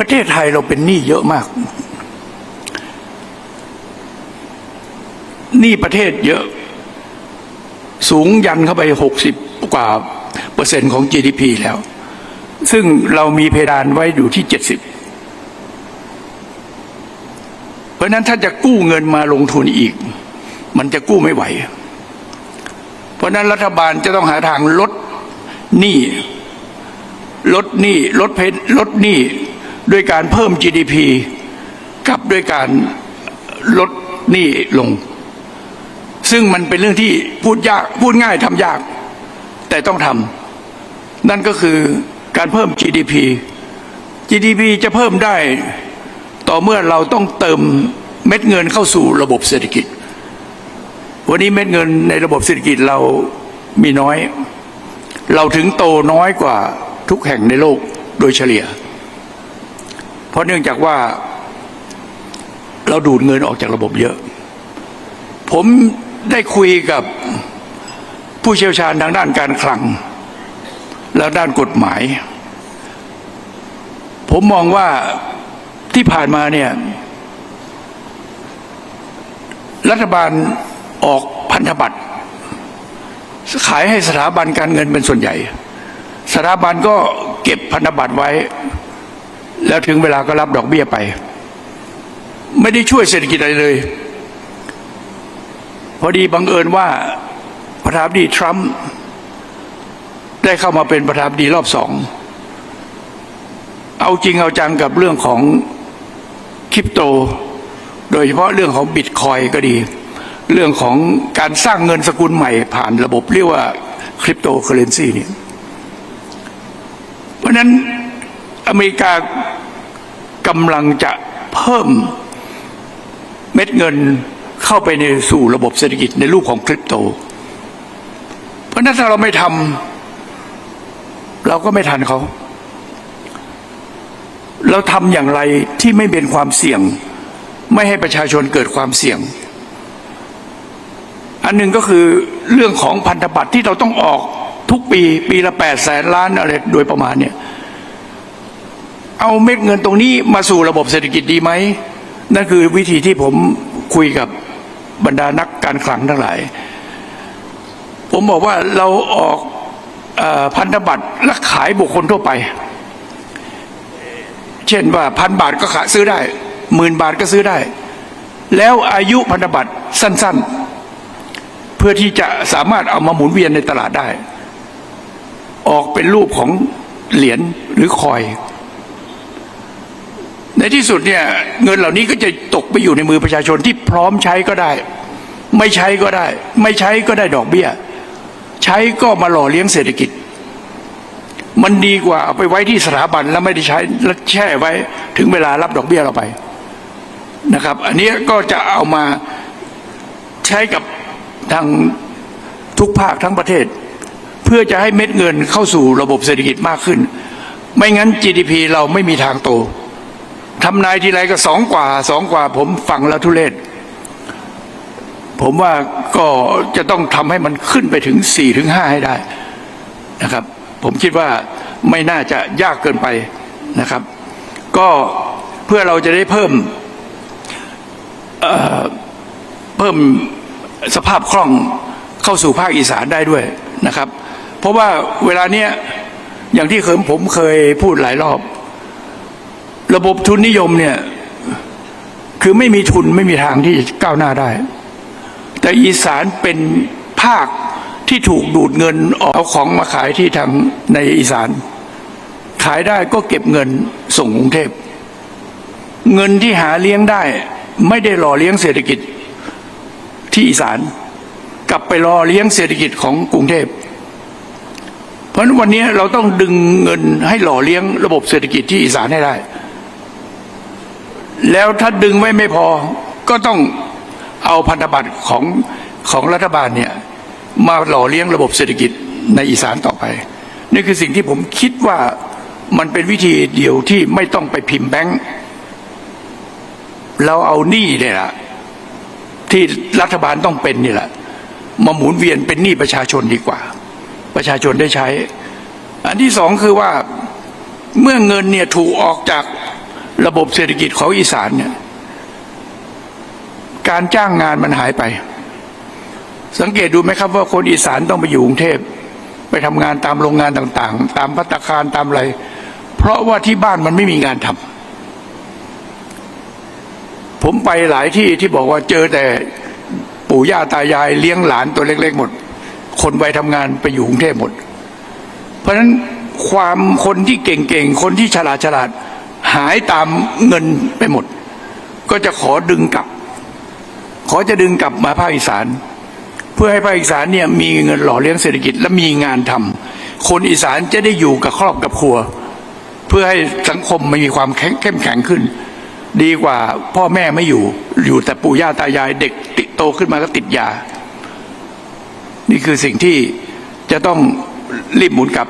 ประเทศไทยเราเป็นหนี้เยอะมาก หนี้ประเทศเยอะ สูงยันเข้าไปหกสิบกว่าเปอร์เซ็นต์ของ GDP แล้ว ซึ่งเรามีเพดานไว้อยู่ที่เจ็ดสิบเพราะนั้นถ้าจะกู้เงินมาลงทุนอีก มันจะกู้ไม่ไหว เพราะนั้นรัฐบาลจะต้องหาทางลดหนี้ลดหนี้ลดเพนลดหนี้ ด้วยการเพิ่ม GDP กับด้วยการลดหนี้ลง ซึ่งมันเป็นเรื่องที่พูดยากพูดง่ายทำยาก แต่ต้องทำนั่นก็คือการเพิ่ม GDP GDP จะเพิ่มได้ต่อเมื่อเราต้องเติมเม็ดเงินเข้าสู่ระบบเศรษฐกิจ วันนี้เม็ดเงินในระบบเศรษฐกิจเรามีน้อย เราถึงโตน้อยกว่าทุกแห่งในโลกโดยเฉลี่ย เพราะเนื่องจากว่าเราดูดเงินออกจากระบบเยอะ ผมได้คุยกับผู้เชี่ยวชาญทางด้านการคลัง และด้านกฎหมาย ผมมองว่าที่ผ่านมาเนี่ย รัฐบาลออกพันธบัตร ขายให้สถาบันการเงินเป็นส่วนใหญ่ สถาบันก็เก็บพันธบัตรไว้ แล้วถึงเวลาก็รับดอกเบี้ยไป ไม่ได้ช่วยเศรษฐกิจอะไรเลย พอดีบังเอิญว่าประธานาธิบดีทรัมป์ได้เข้ามาเป็นประธานาธิบดีรอบสอง เอาจริงเอาจังกับเรื่องของคริปโต โดยเฉพาะเรื่องของบิตคอยก็ดี เรื่องของการสร้างเงินสกุลใหม่ผ่านระบบเรียกว่าคริปโตเคอเรนซีเนี่ยเพราะฉะนั้นอเมริกา กำลังจะเพิ่มเม็ดเงินเข้าไปในสู่ระบบเศรษฐกิจในรูปของคริปโต เพราะฉะนั้นถ้าเราไม่ทำเราก็ไม่ทันเขา เราทำอย่างไรที่ไม่เป็นความเสี่ยง ไม่ให้ประชาชนเกิดความเสี่ยง อันหนึ่งก็คือเรื่องของพันธบัตรที่เราต้องออกทุกปี ปีละแปดแสนล้านอะไรโดยประมาณเนี่ย เอาเม็ดเงินตรงนี้มาสู่ระบบเศรษฐกิจดีไหมนั่นคือวิธีที่ผมคุยกับบรรดานักการคลังทั้งหลาย ผมบอกว่าเราออกออพันธบัตรและขายบุคคลทั่วไป เช่นว่าพันบาทก็ขายซื้อได้หมื่นบาทก็ซื้อได้ แล้วอายุพันธบัตรสั้น ๆ เพื่อที่จะสามารถเอามาหมุนเวียนในตลาดได้ ออกเป็นรูปของเหรียญหรือคอย ในที่สุดเนี่ยเงินเหล่านี้ก็จะตกไปอยู่ในมือประชาชนที่พร้อมใช้ก็ได้ ไม่ใช้ก็ได้ ไม่ใช้ก็ได้ดอกเบี้ย ใช้ก็มาหล่อเลี้ยงเศรษฐกิจ มันดีกว่าเอาไปไว้ที่สถาบันแล้วไม่ได้ใช้แล้วแช่ไว้ถึงเวลารับดอกเบี้ยเราไปนะครับ อันนี้ก็จะเอามาใช้กับทางทุกภาคทั้งประเทศ เพื่อจะให้เม็ดเงินเข้าสู่ระบบเศรษฐกิจมากขึ้น ไม่งั้น GDP เราไม่มีทางโต ทำนายทีไรก็สองกว่าสองกว่า ผมฟังแล้วทุเลศผมว่าก็จะต้องทำให้มันขึ้นไปถึงสี่ถึงห้าให้ได้นะครับ ผมคิดว่าไม่น่าจะยากเกินไปนะครับ ก็เพื่อเราจะได้เพิ่มเอ่อเพิ่มสภาพคล่องเข้าสู่ภาคอีสานได้ด้วยนะครับ เพราะว่าเวลาเนี้ยอย่างที่เคยผมเคยพูดหลายรอบ ระบบทุนนิยมเนี่ย คือไม่มีทุนไม่มีทางที่จะก้าวหน้าได้ แต่อีสานเป็นภาคที่ถูกดูดเงินออกเอาของมาขายที่ทางในอีสาน ขายได้ก็เก็บเงินส่งกรุงเทพเงินที่หาเลี้ยงได้ ไม่ได้หล่อเลี้ยงเศรษฐกิจที่อีสาน กลับไปรอเลี้ยงเศรษฐกิจของกรุงเทพเพราะวันนี้เราต้องดึงเงินให้หล่อเลี้ยงระบบเศรษฐกิจที่อีสานให้ได้ แล้วถ้าดึงไว้ไม่พอ ก็ต้องเอาพันธบัตรของของรัฐบาลเนี่ยมาหล่อเลี้ยงระบบเศรษฐกิจในอีสานต่อไป นี่คือสิ่งที่ผมคิดว่ามันเป็นวิธีเดียวที่ไม่ต้องไปพิมพ์แบงค์เราเอาหนี้เนี่ยละที่รัฐบาลต้องเป็นนี่แหละมาหมุนเวียนเป็นหนี้ประชาชนดีกว่า ประชาชนได้ใช้ อันที่สองคือว่าเมื่อเงินเนี่ยถูกออกจาก ระบบเศรษฐกิจของอีสานเนี่ยการจ้างงานมันหายไป สังเกตดูไหมครับว่าคนอีสานต้องไปอยู่กรุงเทพไปทำงานตามโรงงานต่างๆ ตามพัตตาคารตามอะไร เพราะว่าที่บ้านมันไม่มีงานทำผมไปหลายที่ที่บอกว่าเจอแต่ปู่ย่าตายายเลี้ยงหลานตัวเล็ก ๆ หมด คนไปทำงานไปอยู่กรุงเทพหมด เพราะฉะนั้นความคนที่เก่งๆ คนที่ฉลาดฉลาด หายตามเงินไปหมด ก็จะขอดึงกลับ ขอจะดึงกลับมาภาคอีสาน เพื่อให้ภาคอีสานเนี่ยมีเงินหล่อเลี้ยงเศรษฐกิจและมีงานทำคนอีสานจะได้อยู่กับครอบกับครัว เพื่อให้สังคมมันมีความเข้มแข็งขึ้น ดีกว่าพ่อแม่ไม่อยู่ อยู่แต่ปู่ย่าตายายเด็กติโตขึ้นมาก็ติดยา นี่คือสิ่งที่จะต้องรีบหมุนกลับ